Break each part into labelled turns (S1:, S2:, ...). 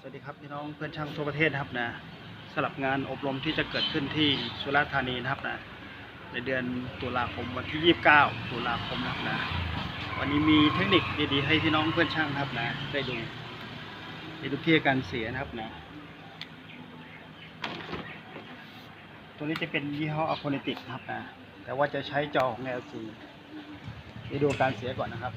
S1: สวัสดีครับพี่น้องเพื่อนช่างทั่วประเทศนะครับนะสำหรับงานอบรมที่จะเกิดขึ้นที่สุราษฎร์ธานีนะครับนะในเดือนตุลาคมวันที่ 29 ตุลาคมนะครับนะวันนี้มีเทคนิคดีๆให้พี่น้องเพื่อนช่างนะครับนะได้ดูได้ดูที่การเสียนะครับนะตัวนี้จะเป็นยี่ห้ออโคเนติกนะครับนะแต่ว่าจะใช้จอของ LG ไปดูการเสียก่อนนะครับ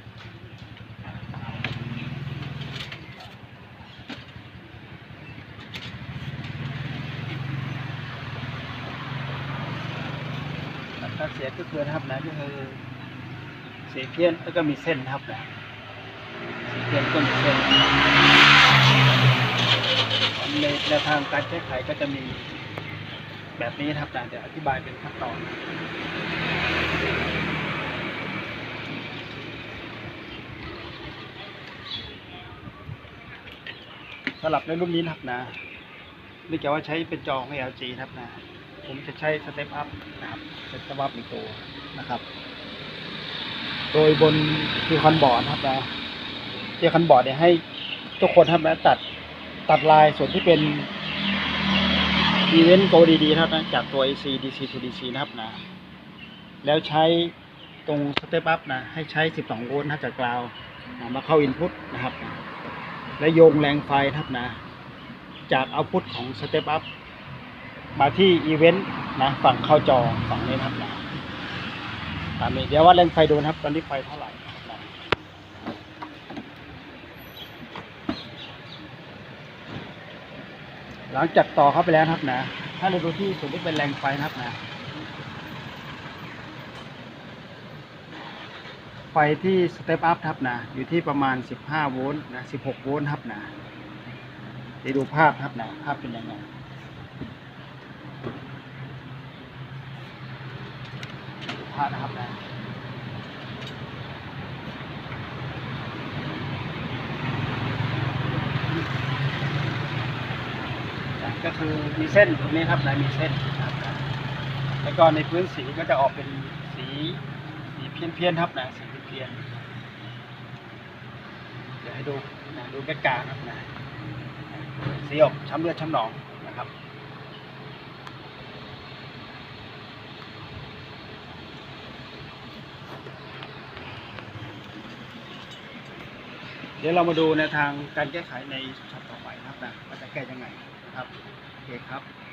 S1: ้าเสียก็คือนะครับนะก็คือเสียเพี้ยนแล้วก็มีเส้นนะครับนะเสียเพี้ยนก็มีเส้นในแนวทางการแก้ไขก็จะมีแบบนี้นะครับนะเดี๋ยวอธิบายเป็นขั้นตอนสำหรับในรุ่นนี้นะครับนะนื่องจากว่าใช้เป็นจอง LG นะครับนะ ผมจะใช้สเต็ปอัพนะครับสเต็ปอัพอีกตัวนะครับ โดยบนที่คอนบอร์ดนะครับนะที่คอนบอร์ดเนี่ยให้ทุกคนทำนะตัดตัดลายส่วนที่เป็นอีเวนต์โกดีๆนะครับนะจากตัว AC DC to DC นะครับนะ แล้วใช้ตรงสเตปอัพนะ ให้ใช้ 12 โวลต์นะจากกราวนะมาเข้าอินพุตนะครับนะและโยงแรงไฟนะครับนะ จากเอาพุตของสเตปอัพ มาที่อีเวนต์นะฝั่งเข้าจอฝั่งนี้นะครับนะตามนี้เดี๋ยวว่าเล่นไฟดูนะครับ ตอนนี้ไฟเท่าไหร่หลังจากต่อเข้าไปแล้วครับนะ ถ้าเราดูที่ส่วนที่เป็นแรงไฟนะครับนะ ไฟที่สเตปอัพครับนะ อยู่ที่ประมาณ 15 โวลต์นะ 16 โวลต์ครับนะเดี๋ยวดูภาพครับนะ ภาพเป็นยังไง พระนะครับนะก็คือมีเส้นตรงนี้ครับนะมีเส้นนะครับนะแล้วก็ในพื้นสีก็จะออกเป็นสีสีเพี้ยนๆครับนะสีเพี้ยนเดี๋ยวให้ดูนะดูแกลางครับนะสีออกช้ำเลือดช้ำหนองนะครับ เดี๋ยวเรามาดูในทางการแก้ไขในช็อตต่อไปนะครับนะว่าจะแก้ยังไงนะครับโอเคครับ